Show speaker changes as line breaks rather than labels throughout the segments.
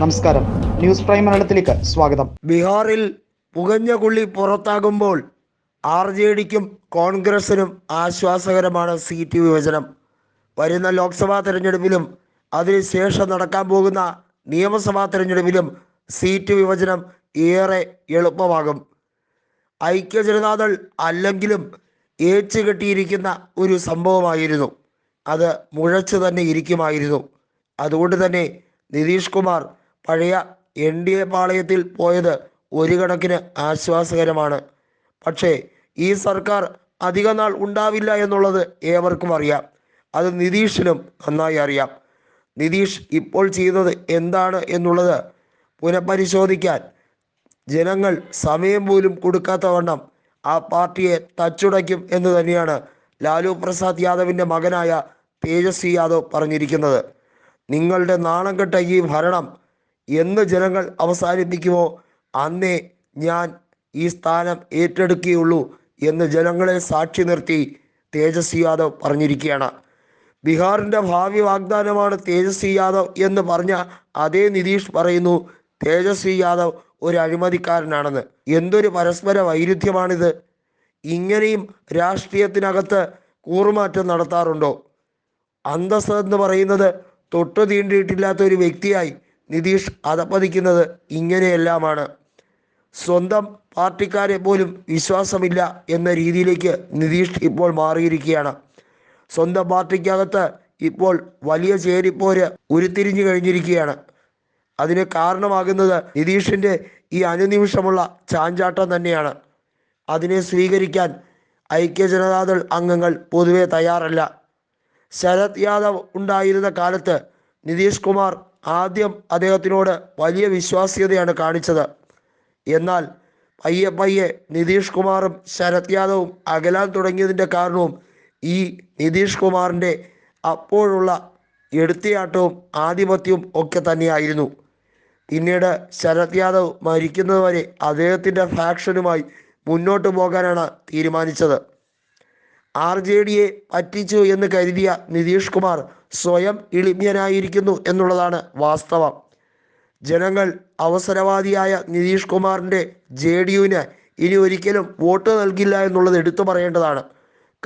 നമസ്കാരം. News prime മലയാളത്തിലേക്ക് സ്വാഗതം.
ബീഹാറിൽ പുകഞ്ഞ കുള്ളി പുറത്താകുമ്പോൾ ആർ ജെ ഡിക്കും കോൺഗ്രസിനും ആശ്വാസകരമാണ് സീറ്റ് വിഭജനം. വരുന്ന ലോക്സഭാ തെരഞ്ഞെടുപ്പിലും അതിനുശേഷം നടക്കാൻ പോകുന്ന നിയമസഭാ തെരഞ്ഞെടുപ്പിലും സീറ്റ് വിഭജനം ഏറെ എളുപ്പമാകും. ഐക്യ ജനതാദൾ അല്ലെങ്കിലും ഏച്ചു കെട്ടിയിരിക്കുന്ന ഒരു സംഭവമായിരുന്നു. അത് മുഴച്ചു തന്നെ ഇരിക്കുമായിരുന്നു. അതുകൊണ്ട് തന്നെ നിതീഷ് കുമാർ പഴയ എൻ ഡി എ പാളയത്തിൽ പോയത് ഒരു കണക്കിന് ആശ്വാസകരമാണ്. പക്ഷേ ഈ സർക്കാർ അധിക നാൾ ഉണ്ടാവില്ല എന്നുള്ളത് ഏവർക്കും അറിയാം. അത് നിതീഷിനും നന്നായി അറിയാം. നിതീഷ് ഇപ്പോൾ ചെയ്യുന്നത് എന്താണ് എന്നുള്ളത് പുനഃപരിശോധിക്കാൻ ജനങ്ങൾ സമയം പോലും കൊടുക്കാത്ത വണ്ണം ആ പാർട്ടിയെ തച്ചുടയ്ക്കും എന്ന് തന്നെയാണ് ലാലു പ്രസാദ് യാദവിന്റെ മകനായ തേജസ്വി യാദവ് പറഞ്ഞിരിക്കുന്നത്. നിങ്ങളുടെ നാണം കെട്ട ഈ ഭരണം എന്ന് ജനങ്ങൾ അവസാനിപ്പിക്കുമോ? അന്നേ ഞാൻ ഈ സ്ഥാനം ഏറ്റെടുക്കുകയുള്ളൂ എന്ന് ജനങ്ങളെ സാക്ഷി നിർത്തി തേജസ്വി യാദവ് പറഞ്ഞിരിക്കുകയാണ്. ബീഹാറിന്റെ ഭാവി വാഗ്ദാനമാണ് തേജസ്വി യാദവ് എന്ന് പറഞ്ഞ അതേ നിതീഷ് പറയുന്നു തേജസ്വി യാദവ് ഒരു അഴിമതിക്കാരനാണെന്ന്. എന്തൊരു പരസ്പര വൈരുദ്ധ്യമാണിത്? ഇങ്ങനെയും രാഷ്ട്രീയത്തിനകത്ത് കൂറുമാറ്റം നടത്താറുണ്ടോ? അന്തസ് എന്ന് പറയുന്നത് തൊട്ടു തീണ്ടിയിട്ടില്ലാത്ത ഒരു വ്യക്തിയായി നിതീഷ് അതപ്പതിക്കുന്നത് ഇങ്ങനെയെല്ലാമാണ്. സ്വന്തം പാർട്ടിക്കാരെ പോലും വിശ്വാസമില്ല എന്ന രീതിയിലേക്ക് നിതീഷ് ഇപ്പോൾ മാറിയിരിക്കുകയാണ്. സ്വന്തം പാർട്ടിക്കകത്ത് ഇപ്പോൾ വലിയ ചേരിപ്പോര് ഉരുത്തിരിഞ്ഞു കഴിഞ്ഞിരിക്കുകയാണ്. അതിന് കാരണമാകുന്നത് നിതീഷിന്റെ ഈ അനുനിമിഷമുള്ള ചാഞ്ചാട്ടം തന്നെയാണ്. അതിനെ സ്വീകരിക്കാൻ ഐക്യ ജനതാദൾ അംഗങ്ങൾ പൊതുവെ തയ്യാറല്ല. ശരത് യാദവ് ഉണ്ടായിരുന്ന കാലത്ത് നിതീഷ് കുമാർ ആദ്യം അദ്ദേഹത്തിനോട് വലിയ വിശ്വാസ്യതയാണ് കാണിച്ചത്. എന്നാൽ പയ്യെ പയ്യെ നിതീഷ് കുമാറും ശരത് യാദവും അകലാൻ തുടങ്ങിയതിന്റെ കാരണവും ഈ നിതീഷ് കുമാറിന്റെ അപ്പോഴുള്ള എടുത്തിയാട്ടവും ആധിപത്യവും ഒക്കെ തന്നെയായിരുന്നു. പിന്നീട് ശരത് യാദവ് മരിക്കുന്നതുവരെ അദ്ദേഹത്തിന്റെ ഫാക്ഷനുമായി മുന്നോട്ട് പോകാനാണ് തീരുമാനിച്ചത്. ആർ ജെ ഡിയെ പറ്റിച്ചു എന്ന് കരുതിയ നിതീഷ് കുമാർ സ്വയം ഇളിമ്യനായിരിക്കുന്നു എന്നുള്ളതാണ് വാസ്തവം. ജനങ്ങൾ അവസരവാദിയായ നിതീഷ് കുമാറിന്റെ ജെ ഡി യുവിന് ഇനി ഒരിക്കലും വോട്ട് നൽകില്ല എന്നുള്ളത് എടുത്തു പറയേണ്ടതാണ്.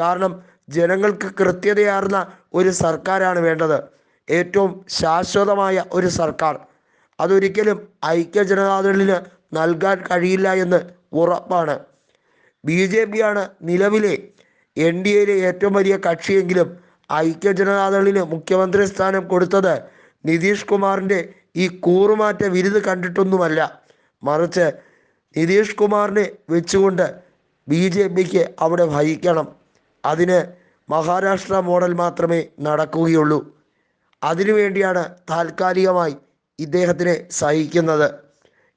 കാരണം ജനങ്ങൾക്ക് കൃത്യതയാർന്ന ഒരു സർക്കാരാണ് വേണ്ടത്. ഏറ്റവും ശാശ്വതമായ ഒരു സർക്കാർ. അതൊരിക്കലും ഐക്യ ജനതാദളിന് നൽകാൻ കഴിയില്ല എന്ന് ഉറപ്പാണ്. ബി ജെ പിയാണ് നിലവിലെ എൻ ഡി എയിലെ ഏറ്റവും വലിയ കക്ഷിയെങ്കിലും ഐക്യ ജനതാദളിന് മുഖ്യമന്ത്രി സ്ഥാനം കൊടുത്തത് നിതീഷ് കുമാറിന്റെ ഈ കൂറുമാറ്റ വിരുത് കണ്ടിട്ടൊന്നുമല്ല. മറിച്ച് നിതീഷ് കുമാറിനെ വെച്ചുകൊണ്ട് ബി ജെ പിക്ക് അവിടെ വഹിക്കണം. അതിന് മഹാരാഷ്ട്ര മോഡൽ മാത്രമേ നടക്കുകയുള്ളൂ. അതിനുവേണ്ടിയാണ് താൽക്കാലികമായി ഇദ്ദേഹത്തിനെ സഹിക്കുന്നത്.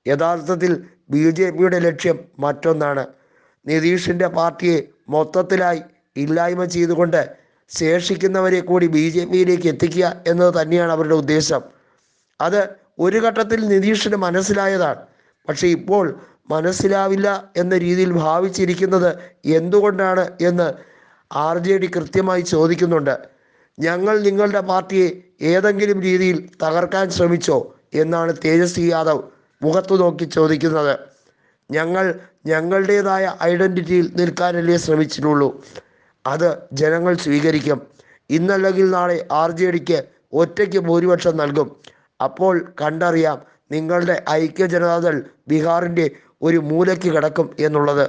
യഥാർത്ഥത്തിൽ ബി ജെ പിയുടെ ലക്ഷ്യം മറ്റൊന്നാണ്. നിതീഷിന്റെ പാർട്ടിയെ മൊത്തത്തിലായി ഇല്ലായ്മ ചെയ്തുകൊണ്ട് ശേഷിക്കുന്നവരെ കൂടി ബി ജെ പിയിലേക്ക് എത്തിക്കുക എന്നത് തന്നെയാണ് അവരുടെ ഉദ്ദേശം. അത് ഒരു ഘട്ടത്തിൽ നിതീഷിന് മനസ്സിലായതാണ്. പക്ഷേ ഇപ്പോൾ മനസ്സിലാവില്ല എന്ന രീതിയിൽ ഭാവിച്ചിരിക്കുന്നത് എന്തുകൊണ്ടാണ് എന്ന് ആർ ജെ ഡി കൃത്യമായി ചോദിക്കുന്നുണ്ട്. ഞങ്ങൾ നിങ്ങളുടെ പാർട്ടിയെ ഏതെങ്കിലും രീതിയിൽ തകർക്കാൻ ശ്രമിച്ചോ? എന്നാണ് തേജസ്വി യാദവ് മുഖത്തു നോക്കി ചോദിക്കുന്നത്. ഞങ്ങൾ ഞങ്ങളുടേതായ ഐഡന്റിറ്റിയിൽ നിൽക്കാനല്ലേ ശ്രമിച്ചിട്ടുള്ളൂ. അത് ജനങ്ങൾ സ്വീകരിക്കും. ഇന്നല്ലെങ്കിൽ നാളെ ആർ ജെ ഡിക്ക് ഒറ്റയ്ക്ക് ഭൂരിപക്ഷം നൽകും. അപ്പോൾ കണ്ടറിയാം നിങ്ങളുടെ ഐക്യ ജനതാദൾ ബീഹാറിന്റെ ഒരു മൂലയ്ക്ക് കിടക്കും എന്നുള്ളത്.